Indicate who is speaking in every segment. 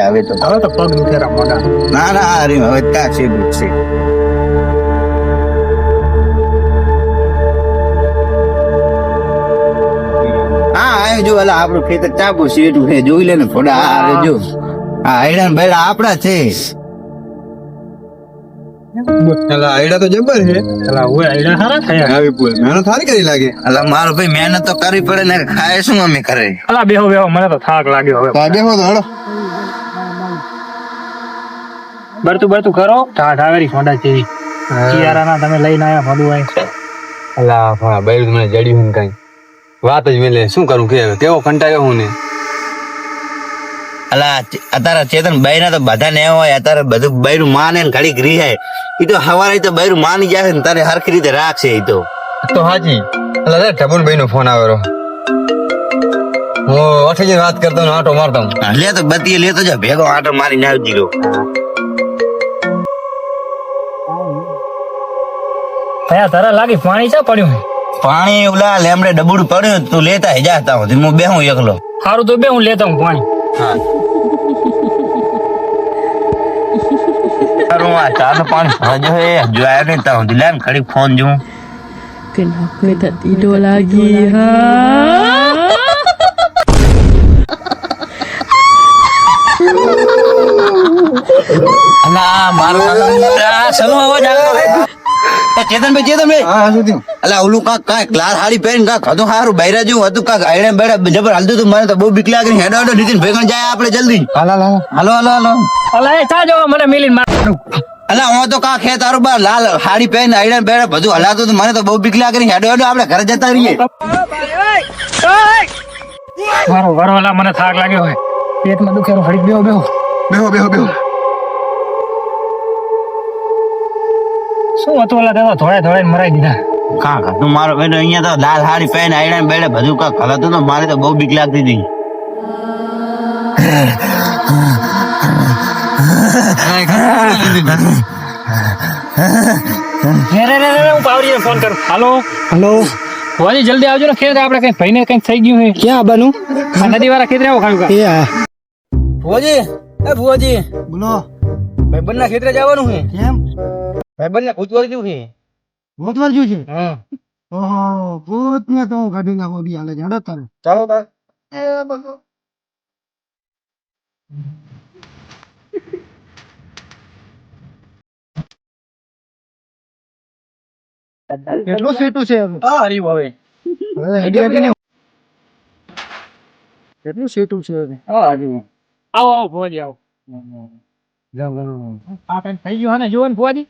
Speaker 1: હવે તો
Speaker 2: હવે તો પગ દુખેરા મોડા
Speaker 1: ના ના અરે હવે ક્યાં છે દૂધ છે જો અલા આપણું ખેતર ચાપુ શેઠું છે. જોઈ લે ને થોડા આ જો. આ હૈરાન ભાઈ આપડા છે.
Speaker 3: અલા આઈડા તો જબર છે
Speaker 2: ચલા હવે આઈડા સારા થયા
Speaker 3: આવી બોલ મહેનત સારી કરી લાગે.
Speaker 1: અલા મારો ભાઈ મહેનત તો કરવી પડે ને ખાય શું અમે કરે
Speaker 2: અલા બેહો બેહો મને તો થાક લાગ્યો હવે.
Speaker 3: તાજે હો તો હળો
Speaker 2: બરતું બરતું કરો. ઠા ઠાવેરી જેવી. તમે લઈને આયા ભડું આય.
Speaker 3: અલા ભા બૈર મને જડ્યું ને કઈ. વાત જ મેલે. શું કરું કે કેવો કંટાળ્યો હું ને?
Speaker 1: અલા અત્યારે ચેતન બૈરા તો બધા ને હોય અત્યારે બધું બૈરું માને ને ઘડી ગ્રી જાય એ તો હવારે તો બૈરું માની જાય ને તારે હરખી રીતે રાખશે એ તો.
Speaker 3: તો હાજી. અલા રે ઠબુન ભાઈ નો ફોન આવેલો હું અઠે જઈને વાત કરતો ને આટો મારતો
Speaker 1: લે તો બતી લે તો જા ભેગો આટો મારી નાખ દીધો
Speaker 2: થયા તારા લાગી પાણી ચા પડ્યું? હે
Speaker 1: પાણી ઓલા લેમડે ડબુડ પડ્યું તું લેતા હે જાતા હું હું બેહું એકલો.
Speaker 2: સારું તો બે હું લેતા હું પાણી.
Speaker 1: તારું આ ચાનું પાણી ભરજો હે જોયા નહીં તા હું લે ને ઘડી ફોન જોઉં.
Speaker 4: Kenapa tak tidur lagi, ha?
Speaker 1: અલા મારો આ સનો અવાજ હે એ ચેતનભાઈ ચેતનભાઈ
Speaker 3: હા શું થયું?
Speaker 1: અલા ઓલું કાક કાંઈક લાલ હાડી પહેરીને કાંઈક હતું સારું બૈરા જેવું હતું કાંઈક આયડે બેડા જબર હાલતું હતું મને તો બહુ બીક લાગે હેડો હેડો નીતિન ભેગણ જાય આપણે જલ્દી.
Speaker 3: હાલા હાલા
Speaker 1: હાલો. હાલો હાલો
Speaker 2: અલા એ ચા જોવા મને મિલીને મારું.
Speaker 1: અલા હું તો કાંક હે તારું બાર લાલ હાડી પહેરીને આયડે બેડા બધું હલાતું હતું મને તો બહુ બીક લાગે હેડો હેડો આપણે ઘરે જતા રહીએ.
Speaker 2: મારો વરવાલા મને થાક લાગ્યો હોય. પેટમાં દુખેરો બેહો. બેહો
Speaker 3: બેહો બેહો.
Speaker 2: શું હતું ઓલા દાદા ધોળે ધોળે મરાઈ દીધા?
Speaker 1: કા હતું મારો બેટો અહીંયા તો લાલ હાડી પહેરીને આયડે બેડે બધું કાંક હલાતું તો મારે તો બહુ બીક લાગતી હતી.
Speaker 2: રે રે રે રે હું પાવડીને ફોન કરું. હાલો?
Speaker 3: હલો?
Speaker 2: ભુવાજી જલ્દી આવજો ને ખેતર આપણે કઈ ભાઈને કંઈક થઈ ગયું હે
Speaker 3: ક્યાં બનું?
Speaker 2: આ નદી વાળા ખેતરે આવો ખાયું
Speaker 3: એ હા.
Speaker 1: ભુવાજી એ ભુવાજી.
Speaker 3: બોલો.
Speaker 1: ભાઈ બંને ખેતરે જવાનું છે?
Speaker 3: કેમ?
Speaker 1: ભાઈ બંને કૂતવા જેવું છે?
Speaker 3: ભૂતવાર જ્યું છે? ઓહો ભૂત ને તો હું કાઢી નાખો બી હાલે જડો તારે.
Speaker 1: ચાલો તાર.
Speaker 3: એ બગો કેટલું સેટું છે હવે?
Speaker 2: હા હરી હવે.
Speaker 3: હવે હેડી હેડી ને કેટલું સીટું છે હવે?
Speaker 2: હા હરી આવો આવો ભુવાજી આવો.
Speaker 3: જાવ જાવ
Speaker 2: આ કઈ થઈ ગયું હા ને? જુઓ ને
Speaker 3: ઓહો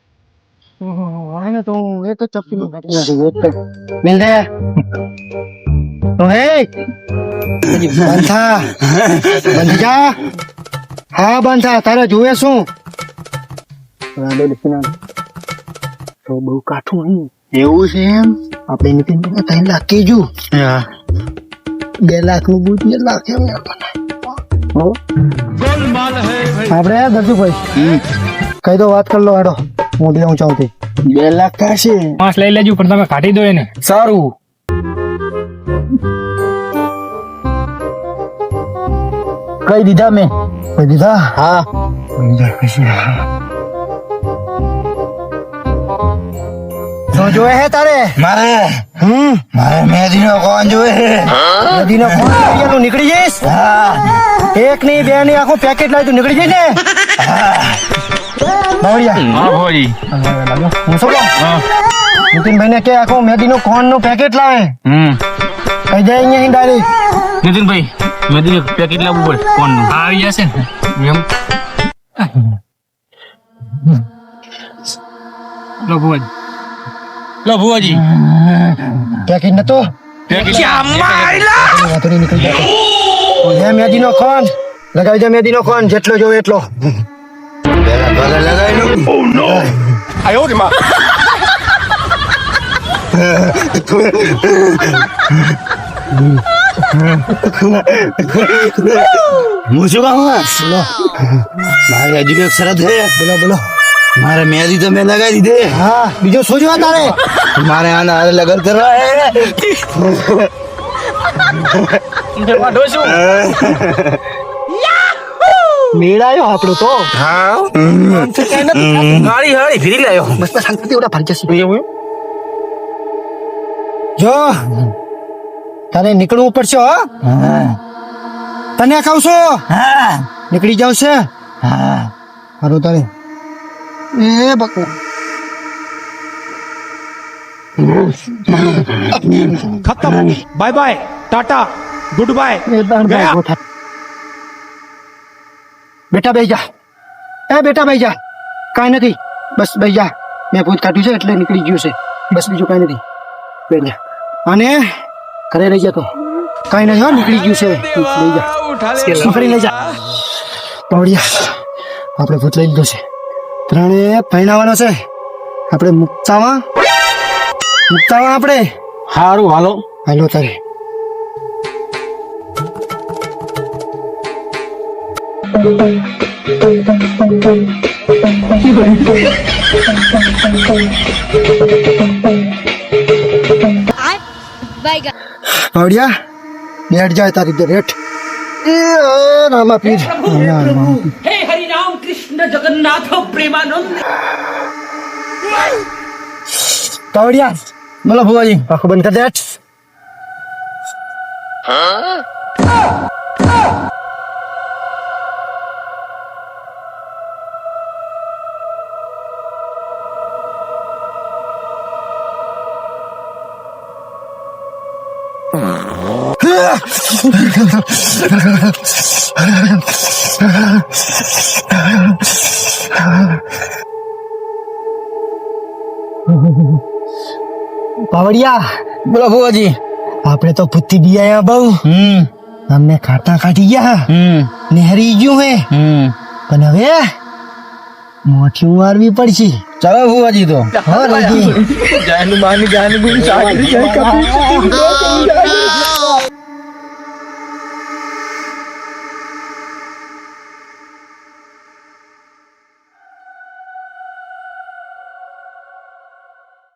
Speaker 3: આને તો હું એક જ ચપટી માં કાઢી નાખી એક જ. મિલ દે તો હે બંધા. બંધ હા બંધા તારે જોવે શું? તો બહુ કાઠું એવું છે એમ? આપણે નીતિન ત્રણ લાખ કીધું. બે લાખનું બૂટ ને લાખ એમ ને આપણને હો? કઈ દો વાત કર લો હેડો. હું દેવું ચાહું તે બે લાખ થશે
Speaker 2: માસ લઈ લેજો પણ તમે કાઢી દો એને.
Speaker 3: સારું. કઈ દીધા મેં? કઈ દીધા? હા. જો જોવે હે તારે?
Speaker 1: મારે.
Speaker 3: હમ?
Speaker 1: મારે મેદી નો કોણ જોવે?
Speaker 3: ફોનનું નીકળી જઈશ? એક ની બે ની આખું પેકેટ લાવી તું. નીકળી જઈશ ને? બાવળિયા
Speaker 2: હા ભુવાજી
Speaker 3: હું શું કહું? નીતિનભાઈ ને કે આખો મેદી નું કોણનું પેકેટ લાવે?
Speaker 2: હમ.
Speaker 3: કઈ જાય અહીંયા ડાયરેક્ટ?
Speaker 2: નીતિનભાઈ મેદી પેકેટ લાવવું પડે કોણનું આવી જશે. ને એમ. લો ભુવાજી. લો ભુવાજી.
Speaker 3: પેકેટ નતો?
Speaker 2: પેકેટ
Speaker 3: વાંધો નહીં નીકળી જતો લે મેદી નો કોણ લગાવી દે મેદી નો કોણ જેટલો જોવે એટલો.
Speaker 1: પેલા પગે લગાવી લો હું શું કહું
Speaker 3: બોલો
Speaker 1: મારે હજુ એક શરત છે
Speaker 3: બોલો બોલો
Speaker 1: મારે મેદી તો મેં લગાવી દીધી
Speaker 3: હા બીજું શું જોવા તારે
Speaker 1: મારે આના હારે લગન કરવા હે
Speaker 2: ડોશું
Speaker 3: મેળાયો આપણો તો.
Speaker 1: હા?
Speaker 2: ગાડી હાડી લાયો
Speaker 3: બસ શાંતિથી ઓલા ફરી જશે જો તને નીકળવું પડશે હો. તને ખાવશો? હા. નીકળી જાવ છે હા તારે. એ બકુ
Speaker 5: ખતમ. Bye bye
Speaker 3: tata good bye.
Speaker 5: ગયા.
Speaker 3: બેટા બેહી એ બેટા બેહી જા. કાંઈ નથી. બસ બેહી જા. મેં ભૂત કાઢ્યું છે એટલે નીકળી ગયું છે. બસ બીજું કાંઈ નથી. બેહી અને ઘરે રહી જતો તો. કાંઈ નથી હો નીકળી ગયું છે. લઈ જા. પકડી લઈ જા. પાવડિયા. આપણે ભૂત લઈ લીધો છે. ત્રણે પહેણાવાનો છે. આપણે મુક્તામાં મુક્તામાં આપણે.
Speaker 2: સારું હાલો.
Speaker 3: હાલો તારે. આવડિયા બેઠ જાય તારી દરેઠ રામા પીર
Speaker 6: હે
Speaker 3: હરિ રામ કૃષ્ણ જગન્નાથ બંધ કરી પાવડિયા
Speaker 2: બોલો ભુવાજી.
Speaker 3: આપણે તો ભૂતી દિયા બહુ.
Speaker 2: હમ.
Speaker 3: અમને ખાતા કાઢી ગયા.
Speaker 2: હમ.
Speaker 3: નહેરી ગયું હે.
Speaker 2: હમ.
Speaker 3: પણ હવે મોઠી મારવી પડશે.
Speaker 2: ચાલો ભુવાજી તો.
Speaker 3: હા રાજી.
Speaker 2: જાનું માની જાનું બુન સાગરી જાય કપી